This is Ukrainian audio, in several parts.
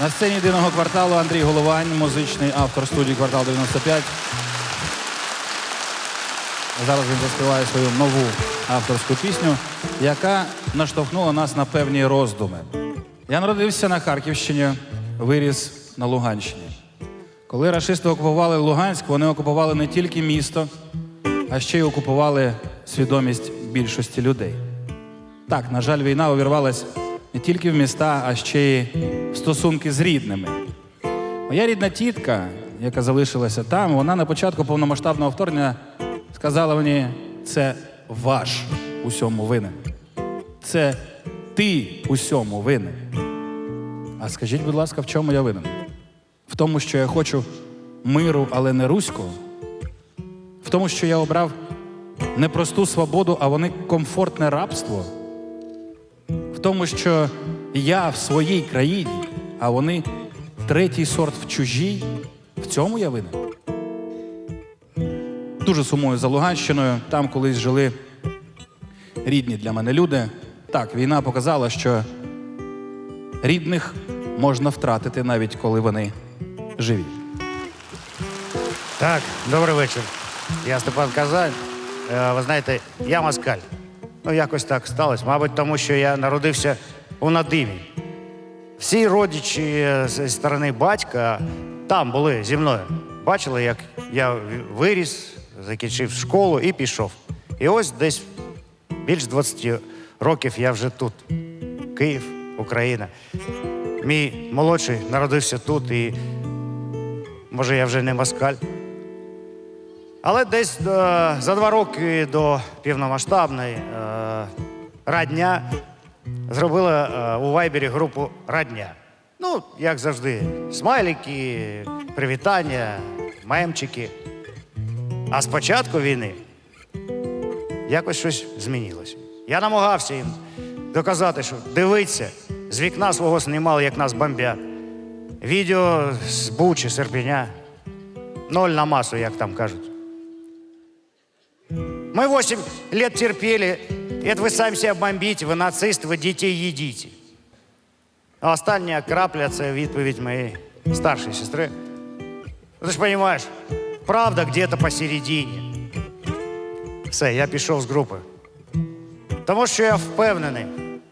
На сцені єдиного кварталу Андрій Головань, музичний автор студії Квартал 95. Зараз він заспіває свою нову авторську пісню, яка наштовхнула нас на певні роздуми. Я народився на Харківщині, виріс на Луганщині. Коли рашисти окупували Луганськ, вони окупували не тільки місто, а ще й окупували свідомість більшості людей. Так, на жаль, війна увірвалась не тільки в міста, а ще й в стосунки з рідними. Моя рідна тітка, яка залишилася там, вона на початку повномасштабного вторгнення сказала мені: це ваш усьому винен. Це ти усьому винен. А скажіть, будь ласка, в чому я винен? В тому, що я хочу миру, але не руського. В тому, що я обрав не просту свободу, а вони комфортне рабство. Тому, що я в своїй країні, а вони третій сорт в чужій. В цьому я винен. Дуже сумую за Луганщиною. Там колись жили рідні для мене люди. Так, війна показала, що рідних можна втратити навіть коли вони живі. Так, добрий вечір. Я Степан Казань. Е, Ви знаєте, я москаль. Ну, якось так сталося. Мабуть, тому що я народився у Надимі. Всі родичі е, зі сторони батька там були зі мною. Бачили, як я виріс, закінчив школу і пішов. І ось десь більш 20 років я вже тут. Київ, Україна. Мій молодший народився тут і може я вже не москаль. Але десь е, за два роки до півномасштабної е, радня зробила е, у Вайбері групу Радня. Ну, як завжди, смайлики, привітання, мемчики. А з початку війни якось щось змінилося. Я намагався їм доказати, що дивиться, з вікна свого знімали, як нас бомбять. Відео з Бучі, Серпеня. Ноль на масу, як там кажуть. Мы 8 лет терпели. Это вы сами себя бомбите, ви нацист, ви дітей їдіть. А остання крапля це відповідь моєї старшої сестри. Ти ж розумієш, правда где-то посередині. Все, я пішов з групи. Тому що я впевнений,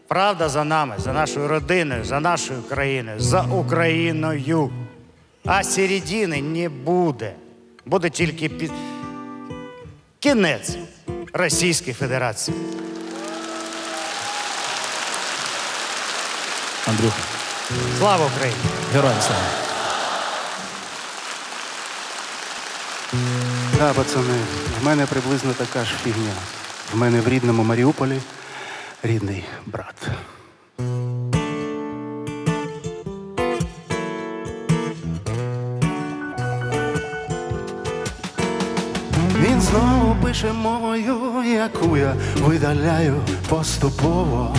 правда за нами, за нашою родиною, за нашою країною, за Україною. А середини не буде. Буде тільки під... Кінець Російської Федерації. Андрюха, Слава Україні! героям слава. Да, пацани, в мене приблизно така ж фігня. В мене в рідному Маріуполі рідний брат. Знову пише мовою, яку я видаляю поступово,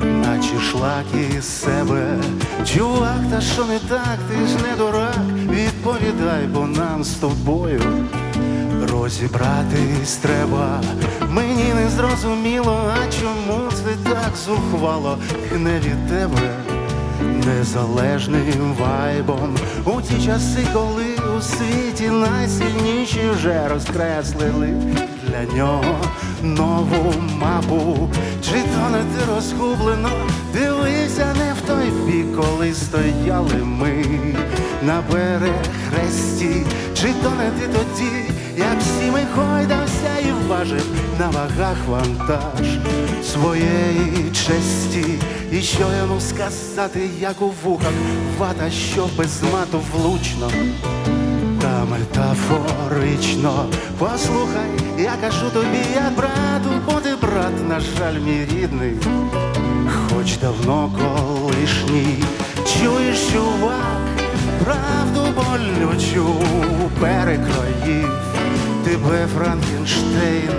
наче шлак із себе. Чувак, та що не так, ти ж не дурак, відповідай, бо нам з тобою розібратись треба. Мені не зрозуміло, а чому це так зухвало? Гне від тебе незалежним вайбом у ті часи, коли у світі найсильніші вже розкреслили для нього нову мапу. Чи то не ти розгублено, дивися не в той бік, коли стояли ми на перехресті, чи то не ти тоді, як всі ми хойдався вважив на вагах вантаж своєї честі. І що йому сказати, як у вухах вата, що без мату влучно та метафорично. Послухай, я кажу тобі, як брату, бо ти брат, на жаль, мій рідний, хоч давно колишній. Чуєш, чувак, правду болючу перекроїв тебе, Франкенштейн.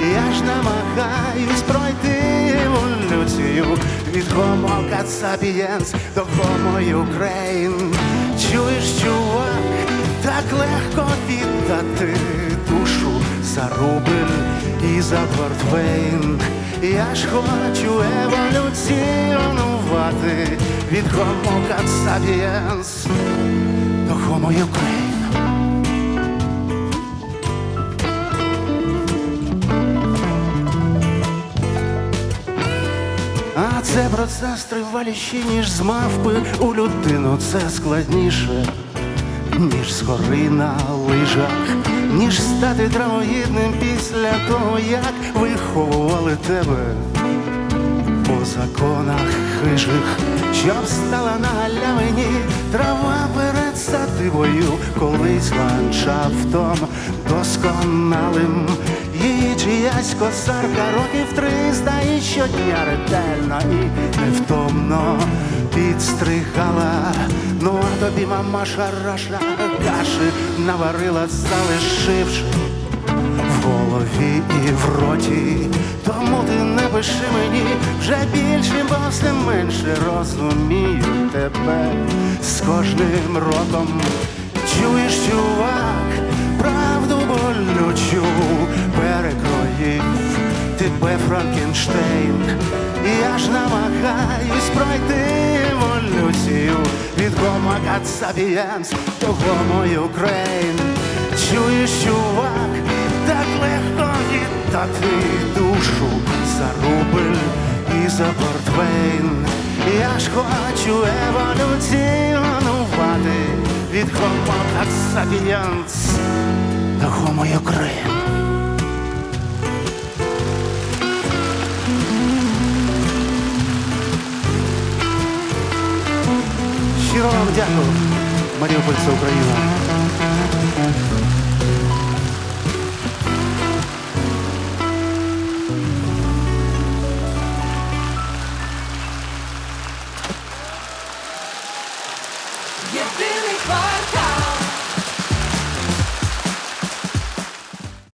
Я ж намагаюсь пройти еволюцію від Homo sapiens до Homo Ukraine. Чуєш, чувак, так легко віддати душу за рубль і за портвейн. Я ж хочу еволюціонувати від Homo sapiens до Homo Ukraine. Це процес триваліший, ніж з мавпи у людину. Це складніше, ніж з гори на лижах, ніж стати травоїдним після того, як виховували тебе по законах хижих, щоб стала на галявині трава перед садибою, колись ландшафтом досконалим. Її чиясь косарка років триста і щодня ретельно і невтомно підстригала. Ну а тобі мама шараша каші наварила, залишивши в голові і в роті. Тому ти не пиши мені вже більше, бо все менше розумію тебе з кожним роком. Чуєш, чувак, правду болючу перекроїв тебе Франкенштейн. Я ж намагаюсь пройти еволюцію від Homo sapiens до Homo Ukraine. Чуєш, чувак, так легко віддати душу за рубль і за портвейн. Я ж хочу еволюціонувати від Homo sapiens до Homo Ukraine. Щиро вам дякую, Маріуполь, це Україна.